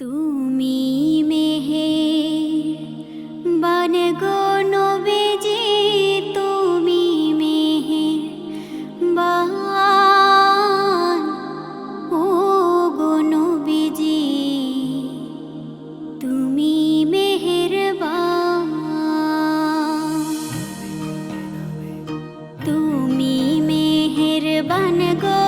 তুমি মেহে বন নবে যে তুমি মেহে বান, ও গনবিজি তুমি মেহের তুমি মেহের বন গো